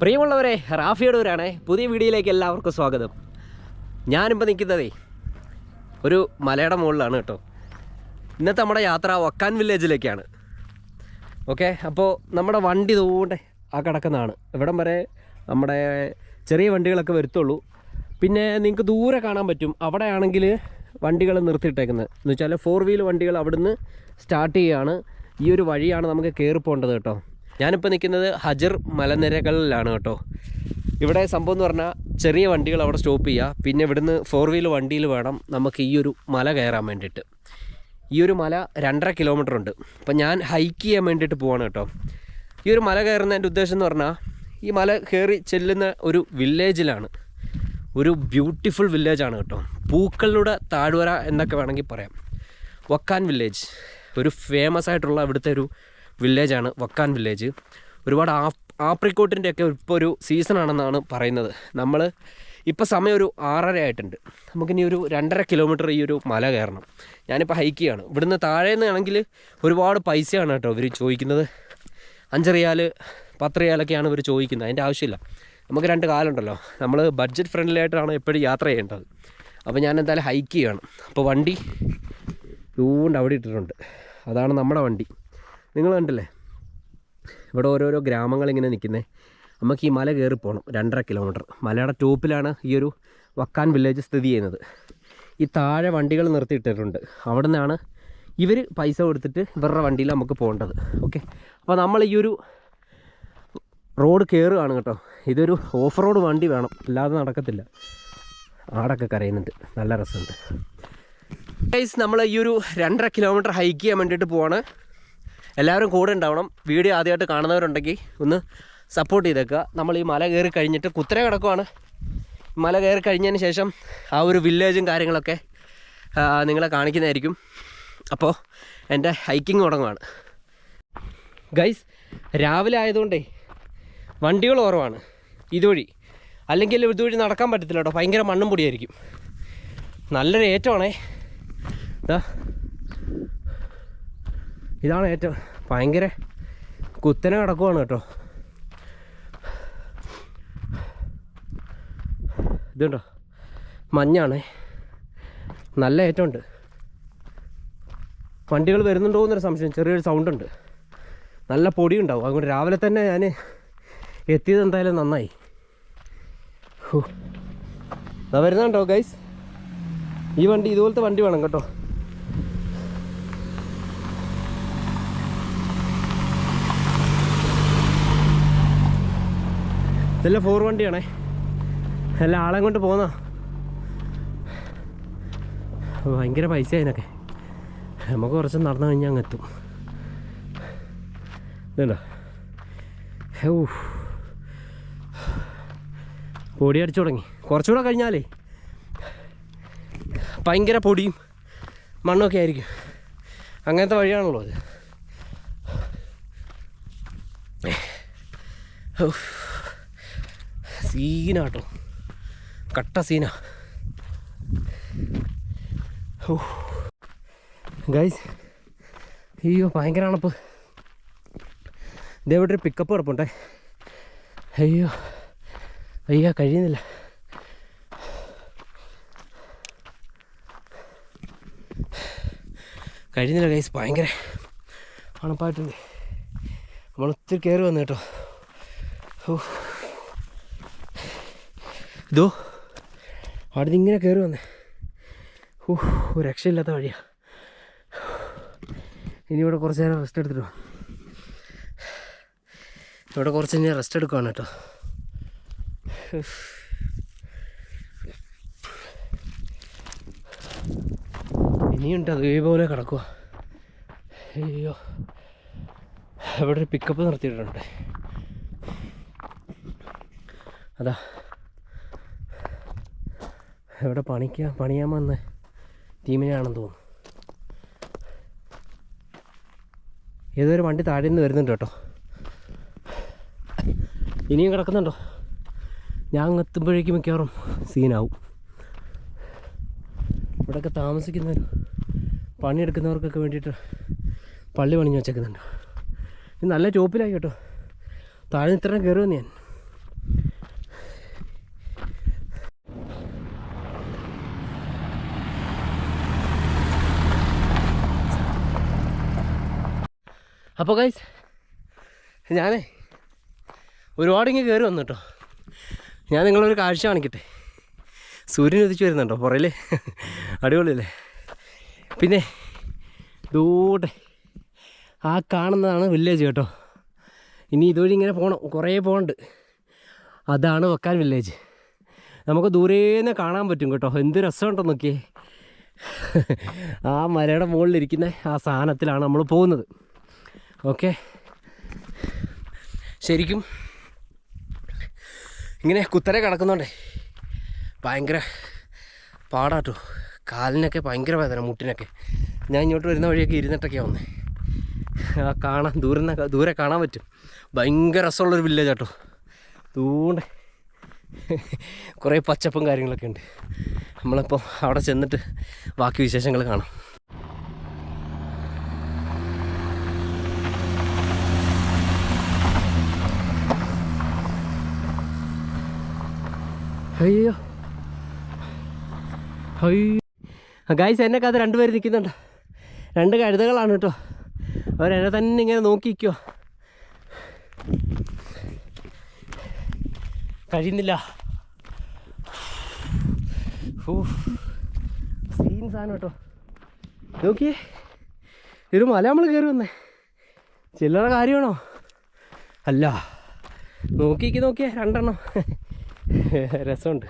പ്രിയമുള്ളവരെ റാഫിയടൂരാണ് പുതിയ വീഡിയോയിലേക്ക് എല്ലാവർക്കും സ്വാഗതം. ഞാനിപ്പോൾ നിൽക്കുന്നതേ ഒരു മലയുടെ മുകളിലാണ് കേട്ടോ. ഇന്നത്തെ നമ്മുടെ യാത്ര വക്കാൻ വില്ലേജിലേക്കാണ്. ഓക്കെ അപ്പോൾ നമ്മുടെ വണ്ടി തോണ്ട് ആ കിടക്കുന്നതാണ്. ഇവിടം വരെ നമ്മുടെ ചെറിയ വണ്ടികളൊക്കെ വരുത്തുള്ളൂ. പിന്നെ നിങ്ങൾക്ക് ദൂരെ കാണാൻ പറ്റും. അവിടെ ആണെങ്കിൽ വണ്ടികൾ നിർത്തിയിട്ടേക്കുന്നത്. എന്ന് വെച്ചാൽ ഫോർ വീൽ വണ്ടികൾ അവിടുന്ന് സ്റ്റാർട്ട് ചെയ്യുകയാണ് ഈ ഒരു വഴിയാണ് നമുക്ക് കയറി പോകേണ്ടത് കേട്ടോ. ഞാനിപ്പോൾ നിൽക്കുന്നത് ഹജർ മലനിരകളിലാണ് കേട്ടോ. ഇവിടെ സംഭവം എന്ന് പറഞ്ഞാൽ ചെറിയ വണ്ടികൾ അവിടെ സ്റ്റോപ്പ് ചെയ്യുക പിന്നെ ഇവിടുന്ന് ഫോർ വീൽ വണ്ടിയിൽ വേണം നമുക്ക് ഈ ഒരു മല കയറാൻ വേണ്ടിയിട്ട്. ഈ ഒരു മല രണ്ടര കിലോമീറ്റർ ഉണ്ട്. അപ്പം ഞാൻ ഹൈക്ക് ചെയ്യാൻ വേണ്ടിയിട്ട് പോവാണ് കേട്ടോ. ഈ ഒരു മല കയറുന്നതിന്റെ ഉദ്ദേശം എന്ന് പറഞ്ഞാൽ ഈ മല കയറി ചെല്ലുന്ന ഒരു വില്ലേജിലാണ് ഒരു ബ്യൂട്ടിഫുൾ വില്ലേജാണ് കേട്ടോ. പൂക്കളുടെ താഴ്വര എന്നൊക്കെ വേണമെങ്കിൽ പറയാം. വക്കാൻ വില്ലേജ് ഒരു ഫേമസ് ആയിട്ടുള്ള ഇവിടുത്തെ ഒരു വില്ലേജാണ് വക്കാൻ വില്ലേജ്. ഒരുപാട് ആ ആപ്രിക്കോട്ടിന്റെ ഒക്കെ ഇപ്പോൾ ഒരു സീസണാണെന്നാണ് പറയുന്നത്. നമ്മൾ ഇപ്പോൾ സമയം ഒരു ആറര ആയിട്ടുണ്ട്. നമുക്കിനി ഒരു രണ്ടര കിലോമീറ്റർ ഈ ഒരു മല കയറണം. ഞാനിപ്പോൾ ഹൈക്ക് ചെയ്യാണ്. ഇവിടുന്ന് താഴെ നിന്നാണെങ്കിൽ ഒരുപാട് പൈസയാണ് കേട്ടോ ഇവർ ചോദിക്കുന്നത്. അഞ്ച് റിയാൽ പത്ത് റിയാലൊക്കെയാണ് ഇവർ ചോദിക്കുന്നത്. അതിന്റെ ആവശ്യമില്ല. നമുക്ക് രണ്ട് കാലുണ്ടല്ലോ. നമ്മൾ ബഡ്ജറ്റ് ഫ്രണ്ട്ലി ആയിട്ടാണ് എപ്പോഴും യാത്ര ചെയ്യേണ്ടത്. അപ്പോൾ ഞാൻ എന്തായാലും ഹൈക്ക് ചെയ്യണം. അപ്പോൾ വണ്ടി ദൂണ്ട് അവിടെ ഇട്ടിട്ടുണ്ട്. അതാണ് നമ്മുടെ വണ്ടി. നിങ്ങൾ കണ്ടില്ലേ? ഇവിടെ ഓരോരോ ഗ്രാമങ്ങൾ ഇങ്ങനെ നിൽക്കുന്നത് നമുക്ക് ഈ മല കയറി പോകണം രണ്ടര കിലോമീറ്റർ മലയുടെ ടോപ്പിലാണ് ഈ ഒരു വക്കാൻ വില്ലേജ് സ്ഥിതി ചെയ്യുന്നത്. ഈ താഴെ വണ്ടികൾ നിർത്തിയിട്ടിട്ടുണ്ട്. അവിടെ നിന്നാണ് ഇവർ പൈസ കൊടുത്തിട്ട് ഇവരുടെ വണ്ടിയിൽ നമുക്ക് പോകേണ്ടത്. ഓക്കെ അപ്പോൾ നമ്മൾ ഈ ഒരു റോഡ് കയറുകയാണ് കേട്ടോ. ഇതൊരു ഓഫ് റോഡ് വണ്ടി വേണം. അല്ലാതെ നടക്കത്തില്ല. ആടൊക്കെ കരയുന്നുണ്ട്. നല്ല രസമുണ്ട്. നമ്മൾ ഈ ഒരു രണ്ടര കിലോമീറ്റർ ഹൈക്ക് ചെയ്യാൻ വേണ്ടിയിട്ട് പോവാണ്. എല്ലാവരും കൂടെ ഉണ്ടാവണം. വീഡിയോ ആദ്യമായിട്ട് കാണുന്നവരുണ്ടെങ്കിൽ ഒന്ന് സപ്പോർട്ട് ചെയ്തേക്കുക. നമ്മൾ ഈ മല കയറി കഴിഞ്ഞിട്ട് കുത്തര കിടക്കുവാണ്. മല കയറി കഴിഞ്ഞതിന് ശേഷം ആ ഒരു വില്ലേജും കാര്യങ്ങളൊക്കെ നിങ്ങളെ കാണിക്കുന്നതായിരിക്കും. അപ്പോൾ എന്റെ ഹൈക്കിംഗ് തുടങ്ങുവാണ്. ഗൈസ് രാവിലെ ആയതുകൊണ്ടേ വണ്ടികൾ കുറവാണ്. ഇതുവഴി. അല്ലെങ്കിൽ ഇതുവഴി നടക്കാൻ പറ്റത്തില്ല കേട്ടോ. ഭയങ്കര മണ്ണും പൊടിയായിരിക്കും. നല്ലൊരു ഏറ്റമാണേ ഇതാ ഇതാണ് ഏറ്റവും ഭയങ്കര കുത്തനെ കിടക്കുവാണ് കേട്ടോ. ഇതുണ്ടോ? മഞ്ഞാണ്. നല്ല ഏറ്റമുണ്ട് വണ്ടികൾ വരുന്നുണ്ടോ എന്നൊരു സംശയം ചെറിയൊരു സൗണ്ട് ഉണ്ട്. നല്ല പൊടി ഉണ്ടാവും അതുകൊണ്ട് രാവിലെ തന്നെ ഞാൻ എത്തിയത് എന്തായാലും നന്നായി. വരുന്നുണ്ടോ ഗൈസ് ഈ വണ്ടി ഇതുപോലത്തെ വണ്ടി വേണം കേട്ടോ. ഇതെല്ലാം ഫോർ വണ്ടിയാണേ. എല്ലാം ആളെ കൊണ്ട് പോന്ന? ഭയങ്കര പൈസ അതിനൊക്കെ നമുക്ക് കുറച്ച് നടന്നു കഴിഞ്ഞാൽ അങ്ങ് എത്തും. ഇതുണ്ടോ? ഹൂ പൊടി അടിച്ചു തുടങ്ങി. കുറച്ചുകൂടെ കഴിഞ്ഞാലേ. ഭയങ്കര പൊടിയും മണ്ണൊക്കെ ആയിരിക്കും. അങ്ങനത്തെ വഴിയാണല്ലോ അത്. ഉഫ്. സീനാട്ടോ കട്ട. സീന. ഗൈസ് അയ്യോ ഭയങ്കര അണപ്പ് ഇതേവിടെ ഒരു പിക്കപ്പ് കിടപ്പുണ്ടേ. അയ്യോ അയ്യോ കഴിയുന്നില്ല. കഴിയുന്നില്ല ഗൈസ് ഭയങ്കര അണപ്പായിട്ടുണ്ട് നമ്മൾ ഒത്തിരി കയറി വന്നു കേട്ടോ. ഓ ഇതോ അവിടെ നിന്ന് ഇങ്ങനെ കയറി വന്നേ. ഓ രക്ഷയില്ലാത്ത വഴിയാ. ഇനി ഇവിടെ കുറച്ച് നേരം റെസ്റ്റ് എടുത്തിട്ട്. ഇവിടെ കുറച്ച് കഴിഞ്ഞാൽ റെസ്റ്റ് എടുക്കുവാണ് കേട്ടോ. ഇനിയുണ്ട് അതേപോലെ കിടക്കുക അയ്യോ. ഇവിടെ ഒരു പിക്കപ്പ് നിർത്തിയിട്ടുണ്ട് അതാ. ഇവിടെ പണിക്കുക പണിയാൻ വന്ന. ടീമിനാണെന്ന് തോന്നുന്നു. ഏതൊരു വണ്ടി താഴെ നിന്ന് വരുന്നുണ്ട് കേട്ടോ. ഇനിയും കിടക്കുന്നുണ്ടോ? ഞാൻ എത്തുമ്പോഴേക്കും മിക്കവാറും സീനാവും. ഇവിടെയൊക്കെ താമസിക്കുന്നവരും പണിയെടുക്കുന്നവർക്കൊക്കെ വേണ്ടിയിട്ട് പള്ളി പണിഞ്ഞ് വെച്ചേക്കുന്നുണ്ട്. നല്ല ചോപ്പിലായി കേട്ടോ. താഴെ ഇത്രയും കയറുമെന്ന് ഞാൻ. അപ്പോൾ ഗൈസ് ഞാനേ ഒരുപാട് ഇങ്ങനെ കയറി വന്നു കേട്ടോ ഞാൻ നിങ്ങളൊരു കാഴ്ച കാണിക്കട്ടെ. സൂര്യൻ ഉദിച്ചു വരുന്നുണ്ടോ പുറയിൽ അടിപൊളിയല്ലേ? പിന്നെ ദൂടെ ആ കാണുന്നതാണ് വില്ലേജ് കേട്ടോ. ഇനി ഇതുവഴി ഇങ്ങനെ പോകണം കുറേ പോകണ്ട് അതാണ് വെക്കാൻ വില്ലേജ് നമുക്ക് ദൂരേന്ന് കാണാൻ പറ്റും കേട്ടോ. എന്ത് രസമുണ്ടോ നോക്കിയേ. ആ മലയുടെ മുകളിലിരിക്കുന്ന ആ സാധനത്തിലാണ് നമ്മൾ പോകുന്നത്. ഓക്കെ. ശരിക്കും ഇങ്ങനെ കുത്തരെ കിടക്കുന്നുണ്ടേ ഭയങ്കര പാടാട്ടോ. കാലിനൊക്കെ ഭയങ്കര വേദന മുട്ടിനൊക്കെ. ഞാൻ ഇങ്ങോട്ട് വരുന്ന വഴിയൊക്കെ ഇരുന്നിട്ടൊക്കെയാണ് വന്നേ. ആ കാണാൻ ദൂരെ നിന്ന് ദൂരെ കാണാൻ പറ്റും. ഭയങ്കര രസമുള്ളൊരു വില്ലേജ് കേട്ടോ ദൂരെ കുറേ പച്ചപ്പും കാര്യങ്ങളൊക്കെ ഉണ്ട്. നമ്മളിപ്പോൾ അവിടെ ചെന്നിട്ട് ബാക്കി വിശേഷങ്ങൾ കാണാം. അയ്യോ. അയ്യോ. ഗായ്സ് എന്നെ കഥ രണ്ടുപേർ നിൽക്കുന്നുണ്ട് രണ്ട് കഴുതകളാണ് കേട്ടോ. അവരെന്നെ തന്നെ ഇങ്ങനെ നോക്കിക്കോ. കഴിയുന്നില്ല. സാധനം കേട്ടോ. നോക്കിയേ. ഒരു മല നമ്മൾ കയറി വന്നേ. ചില്ലറ കാര്യമാണോ? അല്ല. നോക്കിക്ക് നോക്കിയേ. രണ്ടെണ്ണം. രസമുണ്ട്.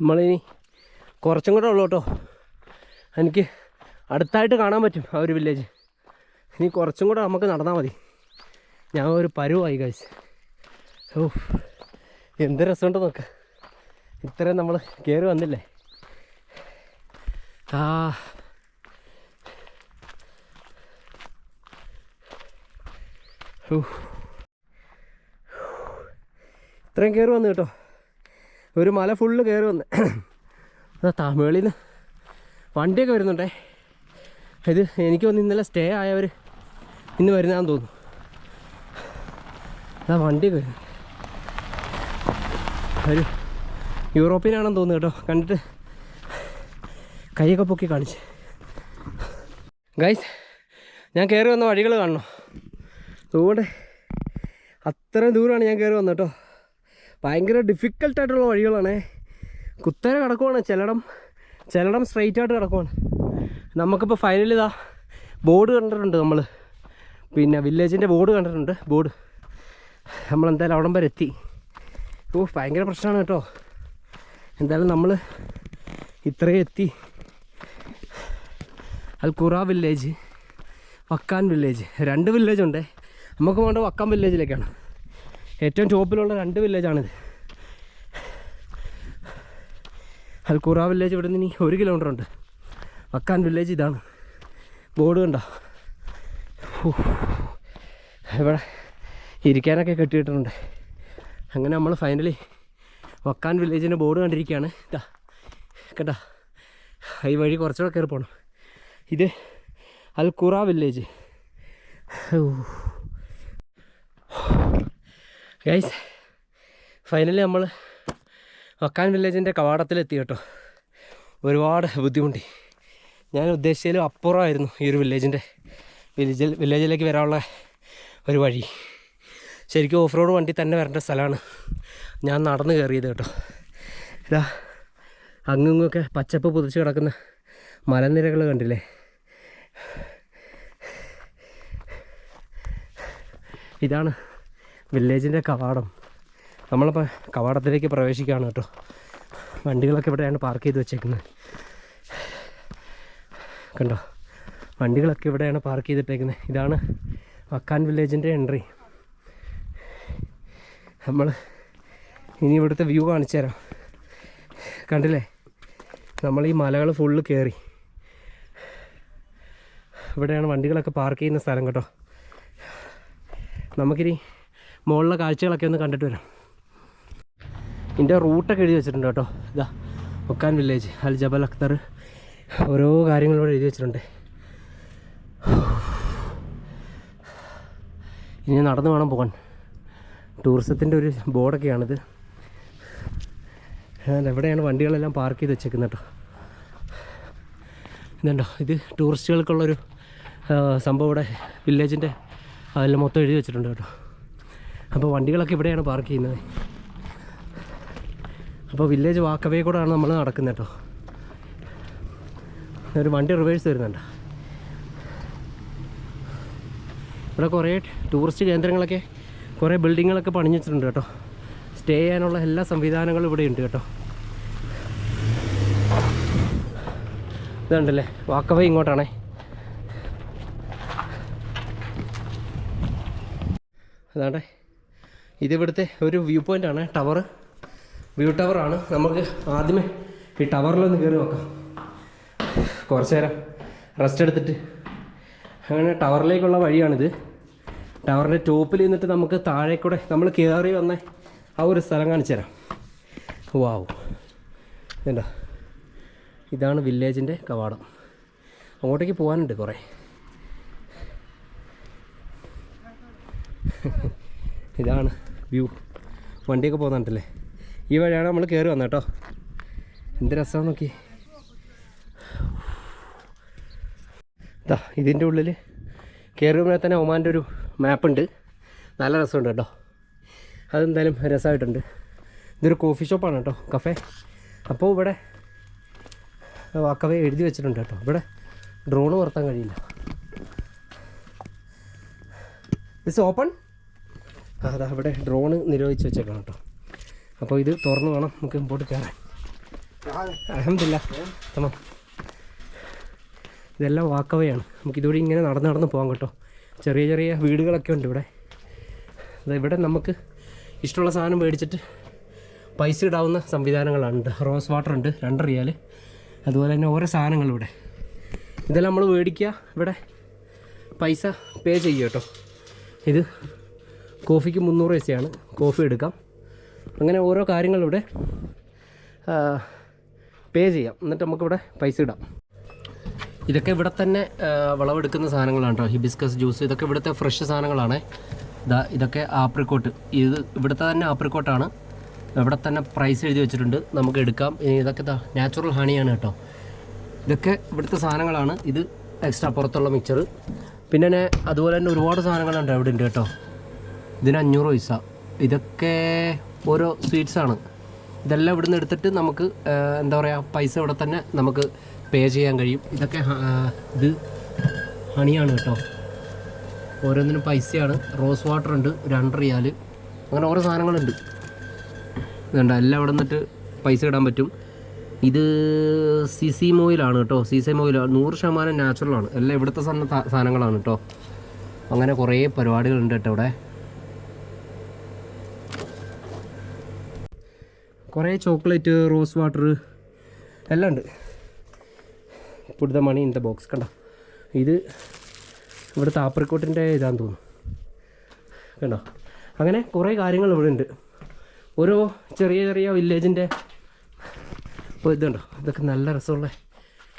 നമ്മളിനി കുറച്ചും കൂടെ ഉള്ളു കേട്ടോ എനിക്ക് അടുത്തായിട്ട് കാണാൻ പറ്റും ആ ഒരു വില്ലേജ് ഇനി കുറച്ചും കൂടെ നമുക്ക് നടന്നാൽ മതി. ഞാൻ ഒരു പരുവായി കഴിച്ച് ഓ എന്ത് രസമുണ്ട് നോക്ക്. ഇത്രയും നമ്മൾ കയറി വന്നില്ലേ? ആ. ഓ ഇത്രയും കയറി വന്നു കേട്ടോ. ഒരു മല ഫുള്ള് കയറി വന്ന്. അതാ തമിഴിൽ നിന്ന് വണ്ടിയൊക്കെ വരുന്നുണ്ടേ. ഇത് എനിക്ക് വന്ന് ഇന്നലെ സ്റ്റേ ആയവർ ഇന്ന് വരുന്നതാന്ന് തോന്നുന്നു. അതാ വണ്ടിയൊക്കെ വരുന്നു. ഒരു യൂറോപ്യനാണെന്ന് തോന്നുന്നു കേട്ടോ. കണ്ടിട്ട് കൈയൊക്കെ പൊക്കി കാണിച്ച്. ഗൈസ് ഞാൻ കയറി വന്ന വഴികൾ കാണണം. അതുകൊണ്ട് അത്രയും ദൂരമാണ് ഞാൻ കയറി വന്നത് കേട്ടോ. ഭയങ്കര ഡിഫിക്കൽട്ടായിട്ടുള്ള വഴികളാണ്. കുത്തനെ കിടക്കുവാണ് ചിലടം. ചിലടം സ്ട്രെയിറ്റ് ആയിട്ട് കിടക്കുവാണ്. നമുക്കിപ്പോൾ ഫൈനലി ഇതാ. ബോർഡ് കണ്ടിട്ടുണ്ട് നമ്മൾ പിന്നെ വില്ലേജിന്റെ ബോർഡ് കണ്ടിട്ടുണ്ട്. ബോർഡ് നമ്മൾ എന്തായാലും അവിടം വരെ എത്തി. ഓ ഭയങ്കര പ്രശ്നമാണ് കേട്ടോ. എന്തായാലും നമ്മൾ ഇത്രയും എത്തി. അൽക്കുറ വില്ലേജ് വക്കാൻ വില്ലേജ് രണ്ട് വില്ലേജുണ്ട് നമുക്ക് വേണ്ട വക്കാൻ വില്ലേജിലേക്കാണ് ഏറ്റവും ടോപ്പിലുള്ള രണ്ട് വില്ലേജാണിത്. അൽക്കൂറ വില്ലേജ് ഇവിടെ നിന്ന് ഇനി ഒരു കിലോമീറ്റർ ഉണ്ട്. വക്കാൻ വില്ലേജ് ഇതാണ്. ബോർഡ് കണ്ടോ. ഇവിടെ ഇരിക്കാനൊക്കെ കെട്ടിയിട്ടുണ്ട്. അങ്ങനെ നമ്മൾ ഫൈനലി വക്കാൻ വില്ലേജിന്റെ ബോർഡ് കണ്ടിരിക്കുകയാണ്. ഇതാ കേട്ടാ ഈ വഴി കുറച്ചുകൂടെ കയറി പോകണം ഇത് അൽക്കുറ വില്ലേജ്. ഗൈസ് ഫൈനലി നമ്മൾ വക്കാൻ വില്ലേജിന്റെ കവാടത്തിലെത്തി കേട്ടോ. ഒരുപാട് ബുദ്ധിമുട്ടി. ഞാൻ ഉദ്ദേശിച്ചതിലും അപ്പുറമായിരുന്നു ഈ ഒരു വില്ലേജിന്റെ വില്ലേജിൽ വില്ലേജിലേക്ക് വരാനുള്ള ഒരു വഴി. ശരിക്കും ഓഫ് റോഡ് വണ്ടി തന്നെ വരേണ്ട സ്ഥലമാണ്. ഞാൻ നടന്ന് കയറിയത് കേട്ടോ. ഇതാ അങ്ങുങ്ങൊക്കെ പച്ചപ്പ് പുതിച്ച് കിടക്കുന്ന മലനിരകൾ കണ്ടില്ലേ? ഇതാണ് വില്ലേജിന്റെ കവാടം. നമ്മളിപ്പോൾ കവാടത്തിലേക്ക് പ്രവേശിക്കുകയാണ് കേട്ടോ. വണ്ടികളൊക്കെ ഇവിടെയാണ് പാർക്ക് ചെയ്ത് വെച്ചേക്കുന്നത്. കണ്ടോ? വണ്ടികളൊക്കെ ഇവിടെയാണ് പാർക്ക് ചെയ്തിട്ടേക്കുന്നത്. ഇതാണ് വക്കാൻ വില്ലേജിന്റെ എൻട്രി നമ്മൾ ഇനി ഇവിടുത്തെ വ്യൂ കാണിച്ചു തരാം. കണ്ടില്ലേ? നമ്മൾ ഈ മലകൾ ഫുള്ള് കയറി ഇവിടെയാണ് വണ്ടികളൊക്കെ പാർക്ക് ചെയ്യുന്ന സ്ഥലം കേട്ടോ. നമുക്കിനി മുകളിലെ കാഴ്ചകളൊക്കെ ഒന്ന് കണ്ടിട്ട് വരാം. ഇതിന്റെ റൂട്ടൊക്കെ എഴുതി വെച്ചിട്ടുണ്ട് കേട്ടോ. ഇതാ ഒക്കാൻ വില്ലേജ് അൽ ജബൽ അക്തർ. ഓരോ കാര്യങ്ങളോട് എഴുതി വെച്ചിട്ടുണ്ട്. ഇനി നടന്നു വേണം പോകാൻ. ടൂറിസത്തിന്റെ ഒരു ബോർഡൊക്കെയാണിത്. എവിടെയാണ് വണ്ടികളെല്ലാം പാർക്ക് ചെയ്ത് വെച്ചേക്കുന്നത് കേട്ടോ? ഇതുണ്ടോ? ഇത് ടൂറിസ്റ്റുകൾക്കുള്ളൊരു സംഭവം ഇവിടെ വില്ലേജിന്റെ അതെല്ലാം മൊത്തം എഴുതി വെച്ചിട്ടുണ്ട് കേട്ടോ. അപ്പോൾ വണ്ടികളൊക്കെ ഇവിടെയാണ് പാർക്ക് ചെയ്യുന്നത്. അപ്പോൾ വില്ലേജ് വാക്കവേ കൂടെയാണ് നമ്മൾ നടക്കുന്നത് കേട്ടോ. ഒരു വണ്ടി റിവേഴ്സ് വരുന്നുണ്ട് ഇവിടെ കുറേ ടൂറിസ്റ്റ് കേന്ദ്രങ്ങളൊക്കെ കുറേ ബിൽഡിങ്ങുകളൊക്കെ പണിഞ്ഞു വെച്ചിട്ടുണ്ട് കേട്ടോ. സ്റ്റേ ചെയ്യാനുള്ള എല്ലാ സംവിധാനങ്ങളും ഇവിടെ ഉണ്ട് കേട്ടോ. ഇതുണ്ടല്ലേ വാക്കവേ ഇങ്ങോട്ടാണേ. അതാണ്ടേ ഇത് ഇവിടുത്തെ ഒരു വ്യൂ പോയിന്റ് ആണ് ടവർ വ്യൂ ടവർ ആണ്. നമുക്ക് ആദ്യമേ ഈ ടവറിലൊന്ന് കയറി നോക്കാം. കുറച്ച് നേരം റെസ്റ്റ് എടുത്തിട്ട്. അങ്ങനെ ടവറിലേക്കുള്ള വഴിയാണിത്. ടവറിന്റെ ടോപ്പിൽ നിന്നിട്ട് നമുക്ക് താഴെ കൂടെ നമ്മൾ കയറി വന്ന ആ ഒരു സ്ഥലം കാണിച്ചു തരാം. വാവ് എന്താ ഇതാണ് വില്ലേജിന്റെ കവാടം. അങ്ങോട്ടേക്ക് പോകാനുണ്ട് കുറേ. ഇതാണ് വ്യൂ. വണ്ടിയൊക്കെ പോകുന്നുണ്ടല്ലേ ഈ വഴിയാണ് നമ്മൾ കയറി വന്നത് കേട്ടോ. എന്ത് രസമാണ് നോക്കി. ഇതാ ഇതിന്റെ ഉള്ളിൽ കയറുമ്പോൾ തന്നെ ഒമാന്റെ ഒരു മാപ്പുണ്ട്. നല്ല രസമുണ്ട് കേട്ടോ. അതെന്തായാലും രസമായിട്ടുണ്ട്. ഇതൊരു കോഫി ഷോപ്പാണ് കേട്ടോ കഫേ. അപ്പോൾ ഇവിടെ വാക്കവേ എഴുതി വെച്ചിട്ടുണ്ട് കേട്ടോ. ഇവിടെ ഡ്രോണ് വർത്താൻ കഴിയില്ല. ഇറ്റ്സ് ഓപ്പൺ അതാ അവിടെ ഡ്രോണ് നിരോധിച്ച് വെച്ചേക്കണം കേട്ടോ. അപ്പോൾ ഇത് തുറന്നു വേണം നമുക്ക് മുമ്പോട്ട് കയറാൻ. അഹമ്മദില്ല തമാ. ഇതെല്ലാം വാക്കവയാണ്. നമുക്ക് ഇതുവഴി ഇങ്ങനെ നടന്ന് നടന്ന് പോകാം കേട്ടോ. ചെറിയ ചെറിയ വീടുകളൊക്കെ ഉണ്ട് ഇവിടെ. ഇവിടെ നമുക്ക് ഇഷ്ടമുള്ള സാധനം മേടിച്ചിട്ട് പൈസ ഇടാവുന്ന സംവിധാനങ്ങളുണ്ട്. റോസ് വാട്ടർ ഉണ്ട് രണ്ട് റിയാൽ അതുപോലെ തന്നെ ഓരോ സാധനങ്ങൾ ഇവിടെ. ഇതെല്ലാം നമ്മൾ മേടിക്കുക. ഇവിടെ പൈസ പേ ചെയ്യുക കേട്ടോ. ഇത് കോഫിക്ക് മുന്നൂറ് പൈസയാണ് കോഫി എടുക്കാം. അങ്ങനെ ഓരോ കാര്യങ്ങളിവിടെ പേ ചെയ്യാം. എന്നിട്ട് നമുക്കിവിടെ പൈസ ഇടാം. ഇതൊക്കെ ഇവിടെ തന്നെ വിളവെടുക്കുന്ന സാധനങ്ങളാണ് കേട്ടോ ഹിബിസ്കസ് ജ്യൂസ് ഇതൊക്കെ ഇവിടുത്തെ ഫ്രഷ് സാധനങ്ങളാണ്. ഇതാ ഇതൊക്കെ ആപ്രിക്കോട്ട് ഇത് ഇവിടുത്തെ തന്നെ ആപ്രിക്കോട്ടാണ് ഇവിടെ തന്നെ പ്രൈസ് എഴുതി വെച്ചിട്ടുണ്ട്. നമുക്ക് എടുക്കാം. ഇതൊക്കെ ഇതാ നാച്ചുറൽ ഹണിയാണ് കേട്ടോ ഇതൊക്കെ ഇവിടുത്തെ സാധനങ്ങളാണ്. ഇത് എക്സ്ട്രാ പുറത്തുള്ള മിക്സർ പിന്നെ അതുപോലെ തന്നെ ഒരുപാട് സാധനങ്ങളുണ്ട് അവിടെ ഉണ്ട് കേട്ടോ ഇതിന് അഞ്ഞൂറ് പൈസ. ഇതൊക്കെ ഓരോ സ്വീറ്റ്സാണ് ഇതെല്ലാം ഇവിടെ നിന്ന് എടുത്തിട്ട് നമുക്ക് എന്താ പറയുക പൈസ ഇവിടെ തന്നെ നമുക്ക് പേ ചെയ്യാൻ കഴിയും. ഇതൊക്കെ ഇത് ഹണിയാണ് കേട്ടോ. ഓരോന്നിനും പൈസയാണ്. റോസ് വാട്ടർ ഉണ്ട് രണ്ട് റിയാൽ അങ്ങനെ ഓരോ സാധനങ്ങളുണ്ട്. ഇതുണ്ട് എല്ലാം ഇവിടെ നിന്നിട്ട് പൈസ ഇടാൻ പറ്റും. ഇത് സിസി മോയിലാണ് കേട്ടോ. സിസി മോയിലാണ് നൂറ് ശതമാനം നാച്ചുറലാണ് എല്ലാം ഇവിടുത്തെ സാധന സാധനങ്ങളാണ് കേട്ടോ. അങ്ങനെ കുറേ പരിപാടികളുണ്ട് കേട്ടോ ഇവിടെ. കുറേ ചോക്ലേറ്റ് റോസ് വാട്ടർ എല്ലാം ഉണ്ട്. പുടുത്ത മണി ദ ബോക്സ് കണ്ടോ? ഇത് ഇവിടെ ആപ്രിക്കോട്ടിന്റെ ഇതാന്ന് തോന്നുന്നു. കണ്ടോ? അങ്ങനെ കുറേ കാര്യങ്ങൾ ഇവിടെ ഉണ്ട്. ഓരോ ചെറിയ ചെറിയ വില്ലേജിന്റെ ഇപ്പോൾ ഇതുണ്ടോ? ഇതൊക്കെ നല്ല രസമുള്ള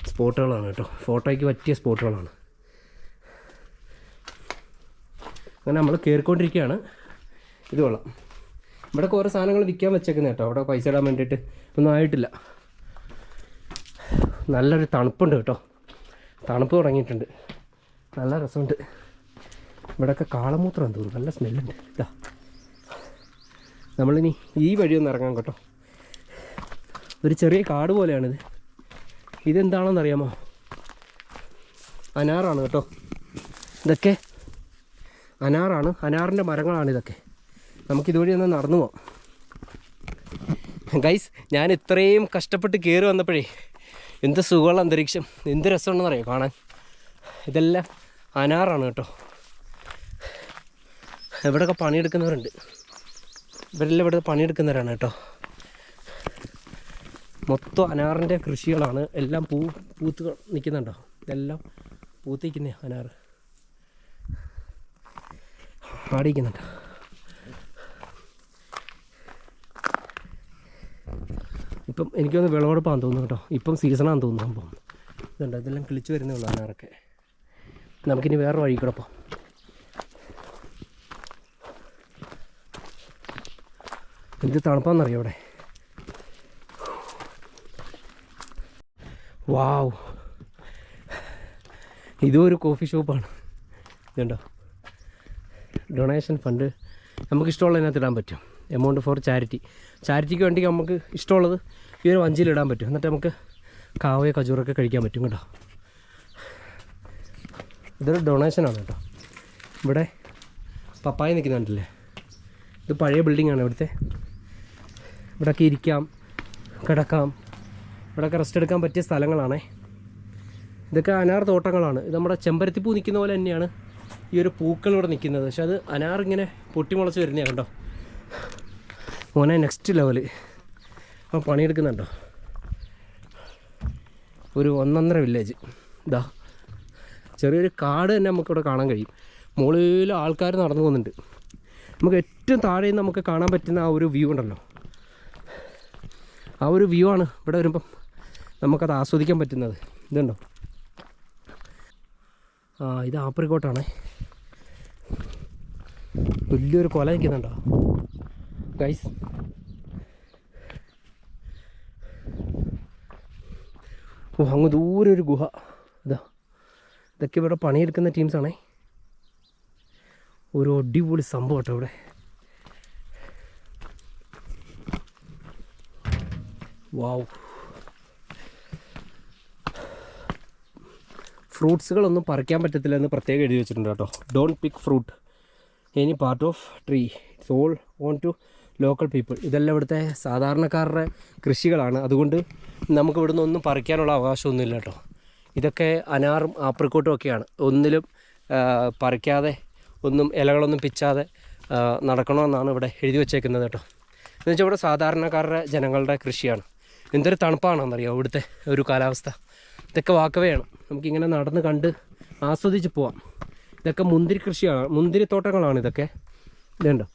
സ്പോട്ടുകളാണ് കേട്ടോ. ഫോട്ടോയ്ക്ക് പറ്റിയ സ്പോട്ടുകളാണ്. അങ്ങനെ നമ്മൾ കയറിക്കൊണ്ടിരിക്കുകയാണ് ഇത് കൊള്ളാം. ഇവിടെ കുറേ സാധനങ്ങൾ വിൽക്കാൻ വെച്ചേക്കുന്നത് കേട്ടോ. അവിടെ പൈസ ഇടാൻ വേണ്ടിയിട്ട് ഒന്നും ആയിട്ടില്ല. നല്ലൊരു തണുപ്പുണ്ട് കേട്ടോ. തണുപ്പ് തുടങ്ങിയിട്ടുണ്ട്. നല്ല രസമുണ്ട്. ഇവിടെയൊക്കെ കാളമൂത്രം തോന്നുന്നു നല്ല സ്മെല്ലുണ്ട്. ഇതാ. നമ്മളിനി ഈ വഴി ഒന്ന് ഇറങ്ങാം കേട്ടോ. ഒരു ചെറിയ കാട് പോലെയാണിത്. ഇതെന്താണെന്ന് അറിയാമോ അനാറാണ് കേട്ടോ. ഇതൊക്കെ അനാറാണ്. അനാറിന്റെ മരങ്ങളാണ് ഇതൊക്കെ നമുക്കിതുവഴി ഒന്ന് നടന്നു പോവാം. ഗൈസ് ഞാൻ ഇത്രയും കഷ്ടപ്പെട്ട് കയറി വന്നപ്പോഴേ എന്ത് സുഖമുള്ള അന്തരീക്ഷം എന്ത് രസമുണ്ടെന്ന് അറിയാം കാണാൻ? ഇതെല്ലാം അനാറാണ് കേട്ടോ. ഇവിടെയൊക്കെ പണിയെടുക്കുന്നവരുണ്ട്. ഇവരെല്ലാം ഇവിടെ പണിയെടുക്കുന്നവരാണ് കേട്ടോ. മൊത്തം അനാറിന്റെ കൃഷികളാണ്. എല്ലാം പൂ പൂത്ത് നിൽക്കുന്നുണ്ടോ? ഇതെല്ലാം പൂത്തിക്കുന്നേ അനാറ്. ആടിക്കുന്നുണ്ട് ഇപ്പം എനിക്കൊന്ന് വിളവെടുപ്പാന്ന് തോന്നുന്നു കേട്ടോ. ഇപ്പം സീസണാന്ന് തോന്നുന്നു സംഭവം. ഇതുണ്ട്? ഇതെല്ലാം കിളിച്ച് വരുന്നേ ഉള്ളൂ നമുക്കിനി വേറെ വഴി കൂടെ പോകാം എന്ത് തണുപ്പാന്നറിയോ ഇവിടെ വാവ്. ഇതും ഒരു കോഫി ഷോപ്പാണ്. ഇതുണ്ടോ? ഡൊണേഷൻ ഫണ്ട് നമുക്ക് ഇഷ്ടമുള്ളതിനകത്ത് ഇടാൻ പറ്റും. Amount for charity. ചാരിറ്റിക്ക് വേണ്ടി നമുക്ക് ഇഷ്ടമുള്ളത് ഈ ഒരു വഞ്ചിയിൽ ഇടാൻ പറ്റും. എന്നിട്ട് നമുക്ക് കാവയോ കജൂറൊക്കെ കഴിക്കാൻ പറ്റും കേട്ടോ. ഇതൊരു ഡൊണേഷനാണ് കേട്ടോ. ഇവിടെ പപ്പായ നിൽക്കുന്നുണ്ടല്ലേ ഇത് പഴയ ബിൽഡിംഗ് ആണ് ഇവിടുത്തെ. ഇവിടെയൊക്കെ ഇരിക്കാം കിടക്കാം. ഇവിടെയൊക്കെ റെസ്റ്റ് എടുക്കാൻ പറ്റിയ സ്ഥലങ്ങളാണേ. ഇതൊക്കെ അനാർ തോട്ടങ്ങളാണ്. ഇത് നമ്മുടെ ചെമ്പരത്തിപ്പൂ നിൽക്കുന്ന പോലെ തന്നെയാണ് ഈ ഒരു പൂക്കൾ ഇവിടെ നിൽക്കുന്നത്. പക്ഷെ അത് അനാർ ഇങ്ങനെ പൊട്ടിമുളച്ച് വരുന്നതാണ് കണ്ടോ മോനെ നെക്സ്റ്റ് ലെവൽ ആ പണിയെടുക്കുന്നുണ്ടോ? ഒരു ഒന്നൊന്നര വില്ലേജ് ഇതാ ചെറിയൊരു കാട് തന്നെ നമുക്കിവിടെ കാണാൻ കഴിയും. മുകളിൽ ആൾക്കാർ നടന്നു പോകുന്നുണ്ട്. നമുക്ക് ഏറ്റവും താഴെ നിന്ന് നമുക്ക് കാണാൻ പറ്റുന്ന ആ ഒരു വ്യൂ ഉണ്ടല്ലോ. ആ ഒരു വ്യൂ ആണ് ഇവിടെ വരുമ്പം നമുക്കത് ആസ്വദിക്കാൻ പറ്റുന്നത്. ഇതുണ്ടോ? ആ ഇത് ആപ്രിക്കോട്ടാണേ. വലിയൊരു കൊല നിൽക്കുന്നുണ്ടോ? ഗൈസ് ഓ അങ്ങ് ദൂരെ ഒരു ഗുഹ. അതാ ഇതൊക്കെ ഇവിടെ പണിയെടുക്കുന്ന ടീംസാണേ ഒരു അടിപൊളി സംഭവം കേട്ടോ ഇവിടെ. വാവ് ഫ്രൂട്ട്സുകളൊന്നും പറിക്കാൻ പറ്റത്തില്ല എന്ന് പ്രത്യേകം എഴുതി വെച്ചിട്ടുണ്ട് കേട്ടോ. Don't pick fruit any part of tree it's all own to local people ഇതെല്ലാം ഇവിടുത്തെ സാധാരണക്കാരുടെ കൃഷികളാണ്. അതുകൊണ്ട് നമുക്ക് ഇവിടുന്ന് ഒന്നും പറിക്കാനുള്ള അവകാശമൊന്നുമില്ല കേട്ടോ. ഇതൊക്കെ അനാറും ആപ്രിക്കോട്ടും ഒക്കെയാണ്. ഒന്നിലും പറിക്കാതെ ഒന്നും ഇലകളൊന്നും പിച്ചാതെ നടക്കണമെന്നാണ് ഇവിടെ എഴുതി വെച്ചേക്കുന്നത് കേട്ടോ. എന്ന് വെച്ചാൽ ഇവിടെ സാധാരണക്കാരുടെ ജനങ്ങളുടെ കൃഷിയാണ്. എന്തൊരു തണുപ്പാണെന്നറിയോ ഇവിടുത്തെ ഒരു കാലാവസ്ഥ. ഇതൊക്കെ വാക്കവയാണ്. നമുക്കിങ്ങനെ നടന്ന് കണ്ട് ആസ്വദിച്ച് പോവാം. ഇതൊക്കെ മുന്തിരി കൃഷിയാണ് മുന്തിരി തോട്ടങ്ങളാണ് ഇതൊക്കെ. ഇതുണ്ടോ?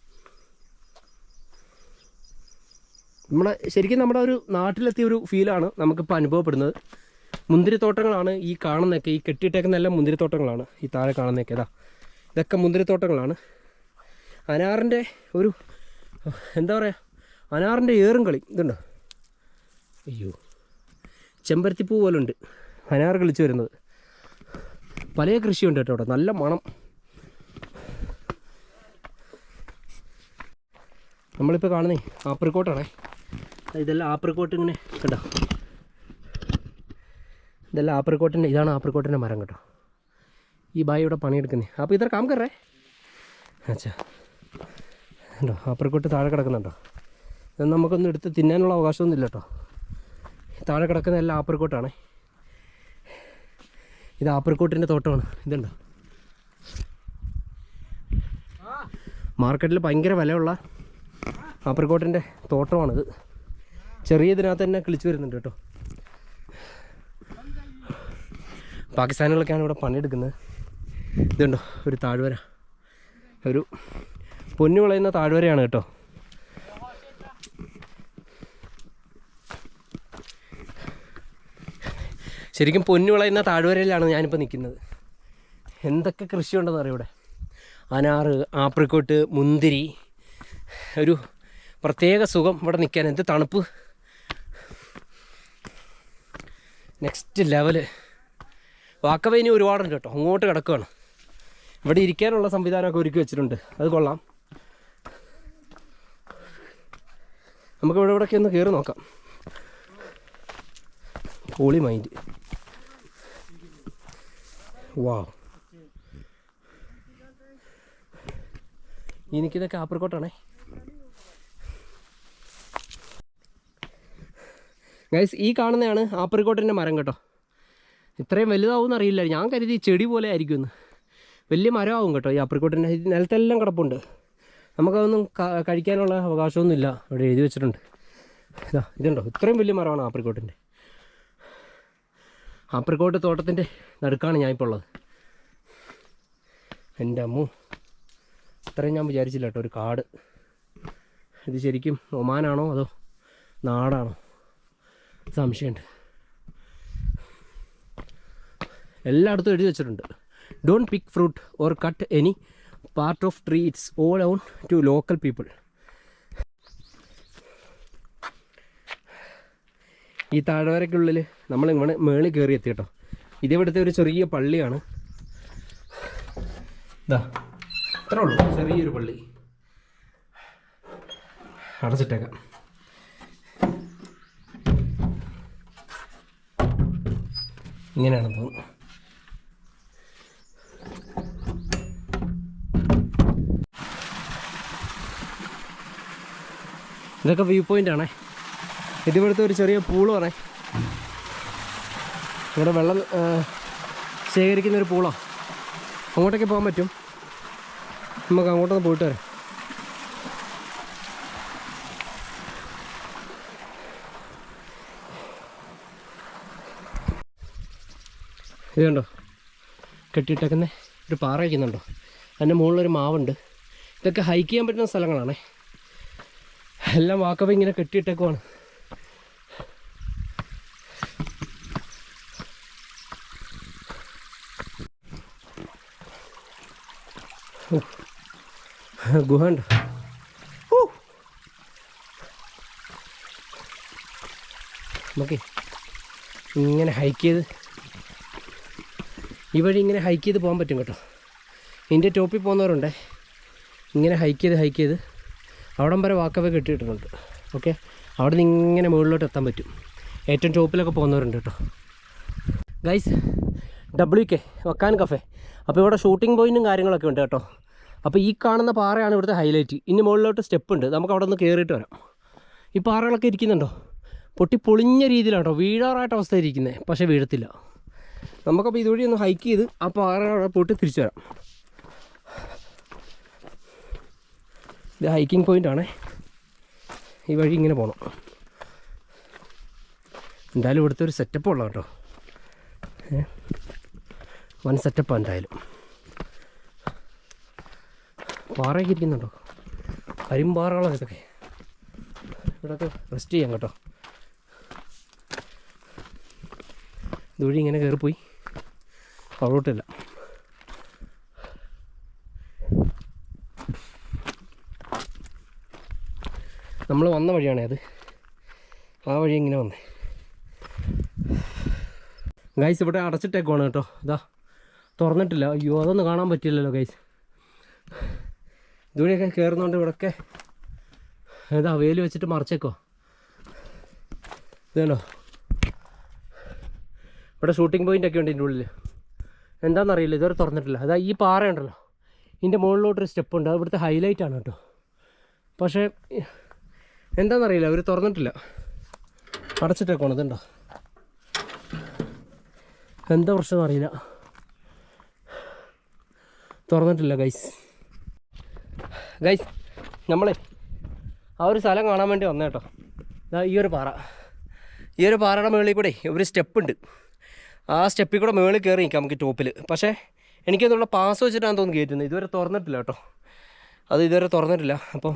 നമ്മുടെ ശരിക്കും നമ്മുടെ ഒരു നാട്ടിലെത്തിയ ഒരു ഫീലാണ് നമുക്കിപ്പോൾ അനുഭവപ്പെടുന്നത്. മുന്തിരിത്തോട്ടങ്ങളാണ് ഈ കാണുന്നതൊക്കെ ഈ കെട്ടിയിട്ടേക്കുന്ന എല്ലാം മുന്തിരിത്തോട്ടങ്ങളാണ് ഈ താഴെ കാണുന്നതൊക്കെ. ഇതാ ഇതൊക്കെ മുന്തിരിത്തോട്ടങ്ങളാണ്. അനാറിന്റെ ഒരു എന്താ പറയുക അനാറിന്റെ ഏറും കളി ഇതുണ്ടോ? അയ്യോ ചെമ്പരത്തിപ്പൂ പോലുണ്ട്. അനാർ കളിച്ച് വരുന്നത്. പല കൃഷിയുണ്ട് കേട്ടോ അവിടെ. നല്ല മണം. നമ്മളിപ്പോൾ കാണുന്നേ ആപ്രിക്കോട്ടാണേ. ഇതെല്ലാം ആപ്രിക്കോട്ട് ഇങ്ങനെ കേട്ടോ ഇതെല്ലാം ആപ്രിക്കോട്ടിന്റെ ഇതാണ് ആപ്രിക്കോട്ടിന്റെ മരം കേട്ടോ. ഈ ബായി ഇവിടെ പണിയെടുക്കുന്നത് അപ്പോൾ ഇത്ര കാം കറേ. അച്ഛാ. ഉണ്ടോ ആപ്രിക്കോട്ട് താഴെ കിടക്കുന്നുണ്ടോ? ഇത് നമുക്കൊന്നും എടുത്ത് തിന്നാനുള്ള അവകാശമൊന്നും ഇല്ല കേട്ടോ. താഴെ കിടക്കുന്ന എല്ലാം ആപ്രിക്കോട്ടാണ് ഇത് ആപ്രിക്കോട്ടിന്റെ തോട്ടമാണ്. ഇതുണ്ടോ? മാർക്കറ്റിൽ ഭയങ്കര വിലയുള്ള ആപ്രിക്കോട്ടിന്റെ തോട്ടമാണിത്. ചെറിയ ഇതിനകത്ത് തന്നെ കിളിച്ച് വരുന്നുണ്ട് കേട്ടോ. പാകിസ്ഥാനികളൊക്കെയാണ് ഇവിടെ പണിയെടുക്കുന്നത്. ഇതുണ്ടോ ഒരു താഴ്വര. ഒരു പൊന്നു വിളയുന്ന താഴ്വരയാണ് കേട്ടോ. ശരിക്കും പൊന്നു വിളയുന്ന താഴ്വരയിലാണ് ഞാനിപ്പോൾ നിൽക്കുന്നത്. എന്തൊക്കെ കൃഷിയുണ്ടെന്ന് അറിയാം ഇവിടെ? അനാറ് ആപ്രിക്കോട്ട് മുന്തിരി ഒരു പ്രത്യേക സുഖം ഇവിടെ നിൽക്കാൻ. എന്ത് തണുപ്പ്? നെക്സ്റ്റ് ലെവൽ വാക്കവ ഇനി ഒരുപാടുണ്ട് കേട്ടോ. അങ്ങോട്ട് കിടക്കുകയാണ് ഇവിടെ ഇരിക്കാനുള്ള സംവിധാനമൊക്കെ ഒരുക്കി വെച്ചിട്ടുണ്ട്. അത് കൊള്ളാം. നമുക്ക് ഇവിടെ ഇവിടെയൊക്കെ ഒന്ന് കയറി നോക്കാം. ഹോളി മൈൻഡ് വാ എനിക്കിതൊക്കെ ആപ്രിക്കോട്ടാണേ ഗൈസ് ഈ കാണുന്നതാണ് ആപ്രിക്കോട്ടിന്റെ മരം കേട്ടോ. ഇത്രയും വലുതാവും അറിയില്ല. ഞാൻ കരുതി ചെടി പോലെ ആയിരിക്കുമെന്ന്. വലിയ മരമാവും കേട്ടോ ഈ ആപ്രിക്കോട്ടിന്റെ നിലത്തെല്ലാം കിടപ്പുണ്ട്. നമുക്കതൊന്നും കഴിക്കാനുള്ള അവകാശമൊന്നുമില്ല. ഇവിടെ എഴുതി വെച്ചിട്ടുണ്ട്. ഇതാ ഇതുണ്ടോ? ഇത്രയും വലിയ മരമാണ് ആപ്രിക്കോട്ടിന്റെ ആപ്രിക്കോട്ട് തോട്ടത്തിന്റെ നടുക്കാണ് ഞാനിപ്പോൾ ഉള്ളത്. എന്റെ അമ്മു. ഇത്രയും ഞാൻ വിചാരിച്ചില്ല കേട്ടോ. ഒരു കാട്. ഇത് ശരിക്കും ഒമാനാണോ അതോ നാടാണോ? സംശയമുണ്ട് എല്ലായിടത്തും എഴുതി വെച്ചിട്ടുണ്ട്. Don't pick fruit or cut any part of tree it's all own to local people ഈ താഴ്വരയ്ക്കുള്ളിൽ നമ്മൾ ഇങ്ങനെ മേളിൽ കയറി എത്തി കേട്ടോ. ഇതിവിടുത്തെ ഒരു ചെറിയ പള്ളിയാണ്. ഇതാ അത്രേ ഉള്ളൂ. ചെറിയൊരു പള്ളി. അടച്ചിട്ടേക്കാം. ഇങ്ങനെയാണെന്ന് തോന്നുന്നു. ഇതൊക്കെ വ്യൂ പോയിന്റ് ആണേ. ഇതിവിടുത്തെ ഒരു ചെറിയ പൂളും ആണേ ഇവിടെ വെള്ളം ശേഖരിക്കുന്ന ഒരു പൂളോ. അങ്ങോട്ടൊക്കെ പോകാൻ പറ്റും. നമുക്ക് അങ്ങോട്ടൊന്ന് പോയിട്ട് വരാം. ഇത് കണ്ടോ കെട്ടിയിട്ടേക്കുന്ന. ഒരു പാറ വയ്ക്കുന്നുണ്ടോ? അതിന്റെ മുകളിലൊരു മാവുണ്ട്. ഇതൊക്കെ ഹൈക്ക് ചെയ്യാൻ പറ്റുന്ന സ്ഥലങ്ങളാണേ. എല്ലാം വാക്കവ ഇങ്ങനെ കെട്ടിയിട്ടേക്കുവാണ്. ഗുഹ ഉണ്ട്. നമുക്കേ ഇങ്ങനെ ഹൈക്ക് ചെയ്ത് ഈ വഴി ഇങ്ങനെ ഹൈക്ക് ചെയ്ത് പോകാൻ പറ്റും കേട്ടോ. ഇതിന്റെ ടോപ്പിൽ പോകുന്നവരുണ്ടേ. ഇങ്ങനെ ഹൈക്ക് ചെയ്ത് ഹൈക്ക് ചെയ്ത് അവിടം വരെ വാക്കവേ കെട്ടിയിട്ടുണ്ട് ഓക്കെ അവിടെ നിന്ന് ഇങ്ങനെ മുകളിലോട്ട് എത്താൻ പറ്റും. ഏറ്റവും ടോപ്പിലൊക്കെ പോകുന്നവരുണ്ട് കേട്ടോ. ഗൈസ് ഡബ്ല്യു കെ വക്കാൻ കഫേ അപ്പോൾ ഇവിടെ ഷൂട്ടിംഗ് പോയിന്റും കാര്യങ്ങളൊക്കെ ഉണ്ട് കേട്ടോ. അപ്പോൾ ഈ കാണുന്ന പാറയാണ് ഇവിടുത്തെ ഹൈലൈറ്റ് ഇനി മുകളിലോട്ട് സ്റ്റെപ്പ് ഉണ്ട്. നമുക്ക് അവിടെ നിന്ന് കയറിയിട്ട് വരാം. ഈ പാറകളൊക്കെ ഇരിക്കുന്നുണ്ടോ? പൊട്ടി പൊളിഞ്ഞ രീതിയിലാണ്? കേട്ടോ വീഴാറായിട്ട് അവസ്ഥ ഇരിക്കുന്നത് പക്ഷേ വീഴത്തില്ല. നമുക്കപ്പോൾ ഇതുവഴി ഒന്ന് ഹൈക്ക് ചെയ്ത് ആ പാറ പോയിട്ട് തിരിച്ചു വരാം. ഇത് ഹൈക്കിംഗ് പോയിന്റാണ് ഈ വഴി ഇങ്ങനെ പോകണം എന്തായാലും ഇവിടുത്തെ ഒരു സെറ്റപ്പ് ഉള്ള കേട്ടോ. വൻ സെറ്റപ്പാണ് എന്തായാലും. പാറയൊക്കെ ഇരിക്കുന്നുണ്ടോ? കരിമ്പാറകളൊക്കെ ഇതൊക്കെ. ഇവിടെയൊക്കെ റെസ്റ്റ് ചെയ്യാം കേട്ടോ. ഇതുവഴി ഇങ്ങനെ കയറിപ്പോയി. അവിടോട്ടില്ല. നമ്മൾ വന്ന വഴിയാണേ അത്. ആ വഴി ഇങ്ങനെ വന്നേ. ഗൈസ് ഇവിടെ അടച്ചിട്ടേക്കുവാണ് കേട്ടോ. ഇതാ തുറന്നിട്ടില്ല. അയ്യോ അതൊന്നും കാണാൻ പറ്റില്ലല്ലോ ഗൈസ് ഇതുവഴിയൊക്കെ കയറുന്നതുകൊണ്ട് ഇവിടെയൊക്കെ ഇതാ വെയിൽ വെച്ചിട്ട് മറച്ചേക്കോ ഇതല്ലോ ഇവിടെ ഷൂട്ടിംഗ് പോയിന്റ് ഒക്കെ ഉണ്ട് ഇതിന്റെ ഉള്ളിൽ എന്താണെന്നറിയില്ല ഇതുവരെ തുറന്നിട്ടില്ല. അതാ ഈ പാറ ഉണ്ടല്ലോ. ഇതിന്റെ മുകളിലോട്ടൊരു സ്റ്റെപ്പ് ഉണ്ട്. അത് ഇവിടുത്തെ ഹൈലൈറ്റ് ആണ് കേട്ടോ. പക്ഷേ എന്താണെന്നറിയില്ല അവർ തുറന്നിട്ടില്ല. അടച്ചിട്ടേക്കോണം ഇതുണ്ടോ എന്താ പ്രശ്നം അറിയില്ല. തുറന്നിട്ടില്ല ഗൈസ് ഗൈസ് നമ്മളെ ആ ഒരു സ്ഥലം കാണാൻ വേണ്ടി വന്നേട്ടോ ഈ ഒരു പാറ. ഈ ഒരു പാറയുടെ മുകളിൽ കൂടെ ഒരു സ്റ്റെപ്പ് ഉണ്ട്. ആ സ്റ്റെപ്പിൽ കൂടെ മേളിൽ കയറി നിൽക്കാം നമുക്ക് ടോപ്പിൽ. പക്ഷേ എനിക്കതുള്ള പാസ് വെച്ചിട്ടാണ് തോന്നുന്നു കയറ്റുന്നത് ഇതുവരെ തുറന്നിട്ടില്ല കേട്ടോ. അത് ഇതുവരെ തുറന്നിട്ടില്ല. അപ്പോൾ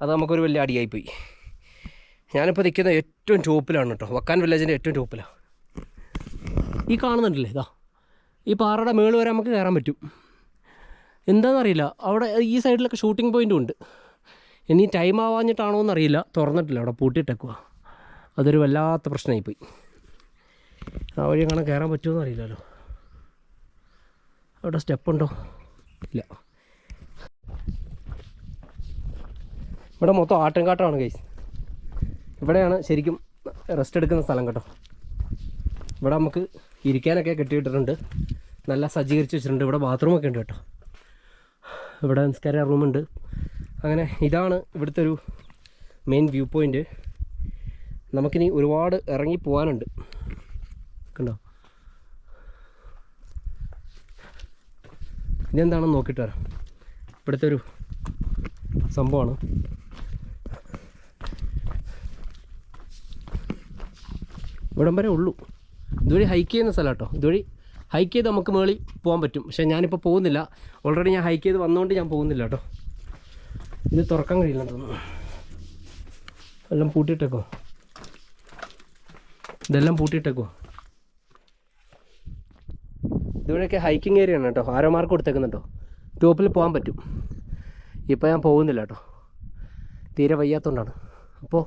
അത് നമുക്കൊരു വലിയ അടിയായിപ്പോയി ഞാനിപ്പോൾ നിൽക്കുന്ന ഏറ്റവും ടോപ്പിലാണ് കേട്ടോ. വക്കാൻ വില്ലേജിന്റെ ഏറ്റവും ടോപ്പിലാണ് ഈ കാണുന്നുണ്ടല്ലേ ഇതാ. ഈ പാറയുടെ മേളിൽ വരെ നമുക്ക് കയറാൻ പറ്റും. എന്താണെന്നറിയില്ല അവിടെ ഈ സൈഡിലൊക്കെ ഷൂട്ടിംഗ് പോയിന്റും ഉണ്ട്. ഇനി ടൈം ആവാഞ്ഞിട്ടാണോ എന്നറിയില്ല തുറന്നിട്ടില്ല. അവിടെ പൂട്ടിയിട്ടേക്കുക അതൊരു വല്ലാത്ത പ്രശ്നമായിപ്പോയി. ആ വഴി എങ്ങനെ കയറാൻ പറ്റുമോ അറിയില്ലല്ലോ. അവിടെ സ്റ്റെപ്പ് ഉണ്ടോ ഇല്ല. ഇവിടെ മൊത്തം ആട്ടുംകാട്ടമാണ് കൈസ് ഇവിടെയാണ് ശരിക്കും റെസ്റ്റ് എടുക്കുന്ന സ്ഥലം കേട്ടോ. ഇവിടെ നമുക്ക് ഇരിക്കാനൊക്കെ കെട്ടിയിട്ടിട്ടുണ്ട്. നല്ല സജ്ജീകരിച്ച് വെച്ചിട്ടുണ്ട്. ഇവിടെ ബാത്റൂമൊക്കെ ഉണ്ട് കേട്ടോ. ഇവിടെ നിസ്കാര റൂമുണ്ട് അങ്ങനെ ഇതാണ് ഇവിടുത്തെ ഒരു മെയിൻ വ്യൂ പോയിന്റ് നമുക്കിനി ഒരുപാട് ഇറങ്ങി പോകാനുണ്ട് കണ്ടോ ഇതെന്താണെന്ന് നോക്കിയിട്ട് വരാം. ഇവിടുത്തെ ഒരു സംഭവമാണ്. ഇവിടം വരെ ഉള്ളൂ. ഇതുവഴി ഹൈക്ക് ചെയ്യുന്ന സ്ഥലം കേട്ടോ ഇതുവഴി ഹൈക്ക് ചെയ്ത് നമുക്ക് മേളിൽ പോകാൻ പറ്റും. പക്ഷേ ഞാനിപ്പോൾ പോകുന്നില്ല. ഓൾറെഡി ഞാൻ ഹൈക്ക് ചെയ്ത് വന്നുകൊണ്ട് ഞാൻ പോകുന്നില്ല കേട്ടോ. ഇത് തുറക്കാൻ കഴിയില്ലെന്ന് തോന്നുന്നു. എല്ലാം പൂട്ടിയിട്ടേക്കോ? ഇതെല്ലാം പൂട്ടിയിട്ടേക്കോ? ഇതുവഴിയൊക്കെ ഹൈക്കിംഗ് ഏരിയ ആണ് കേട്ടോ. ആരോ മാർക്ക് കൊടുത്തേക്കുന്നുണ്ടോ ടോപ്പിൽ പോകാൻ പറ്റും. ഇപ്പോൾ ഞാൻ പോകുന്നില്ല കേട്ടോ. തീരെ വയ്യാത്തതുകൊണ്ടാണ് അപ്പോൾ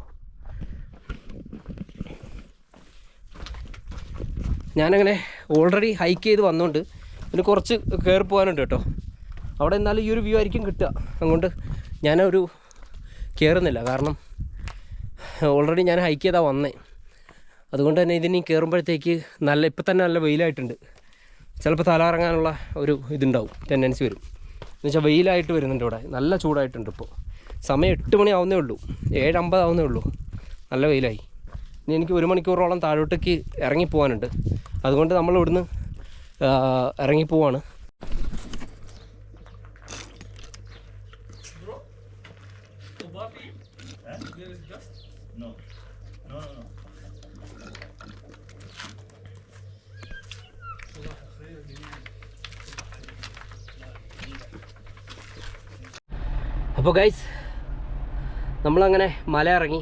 ഞാനങ്ങനെ ഓൾറെഡി ഹൈക്ക് ചെയ്ത് വന്നുകൊണ്ട് പിന്നെ കുറച്ച് കയറി പോകാനുണ്ട് കേട്ടോ. അവിടെ എന്നാലും ഈ ഒരു വ്യൂ ആയിരിക്കും കിട്ടുക. അതുകൊണ്ട് ഞാനൊരു കയറുന്നില്ല കാരണം ഓൾറെഡി ഞാൻ ഹൈക്ക് ചെയ്താൽ വന്നേ. അതുകൊണ്ട് തന്നെ ഇതിനി കയറുമ്പോഴത്തേക്ക് നല്ല ഇപ്പം തന്നെ നല്ല വെയിലായിട്ടുണ്ട്. ചിലപ്പോൾ തലകറങ്ങാനുള്ള ഒരു ഇതുണ്ടാവും ടെൻഡൻസി വരും. എന്നുവെച്ചാൽ വെയിലായിട്ട് വരുന്നുണ്ട് ഇവിടെ. നല്ല ചൂടായിട്ടുണ്ട് ഇപ്പോൾ സമയം എട്ട് മണി ആവുന്നേ ഉള്ളൂ. ഏഴ് അമ്പത് ആവുന്നേ ഉള്ളൂ. നല്ല വെയിലായി. ഇനി എനിക്ക് ഒരു മണിക്കൂറോളം താഴോട്ടേക്ക് ഇറങ്ങിപ്പോവാനുണ്ട്. അതുകൊണ്ട് നമ്മൾ ഇവിടുന്ന് ആ, അപ്പോൾ ഗൈസ് നമ്മളങ്ങനെ മല ഇറങ്ങി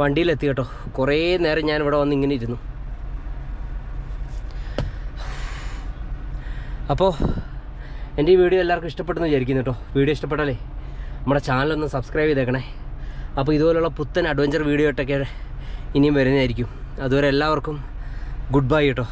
വണ്ടിയിലെത്തി കേട്ടോ കുറേ നേരം ഞാൻ ഇവിടെ വന്ന് ഇങ്ങനെ ഇരുന്നു. അപ്പോൾ എന്റെ ഈ വീഡിയോ എല്ലാവർക്കും ഇഷ്ടപ്പെട്ടെന്ന് വിചാരിക്കുന്നു കേട്ടോ. വീഡിയോ ഇഷ്ടപ്പെട്ടാലേ നമ്മുടെ ചാനലൊന്ന് സബ്സ്ക്രൈബ് ചെയ്തേക്കണേ. അപ്പോൾ ഇതുപോലുള്ള പുത്തൻ അഡ്വഞ്ചർ വീഡിയോ ഇട്ടൊക്കെ ഇനിയും വരുന്നതായിരിക്കും. അതുവരെ എല്ലാവർക്കും ഗുഡ് ബൈ കേട്ടോ.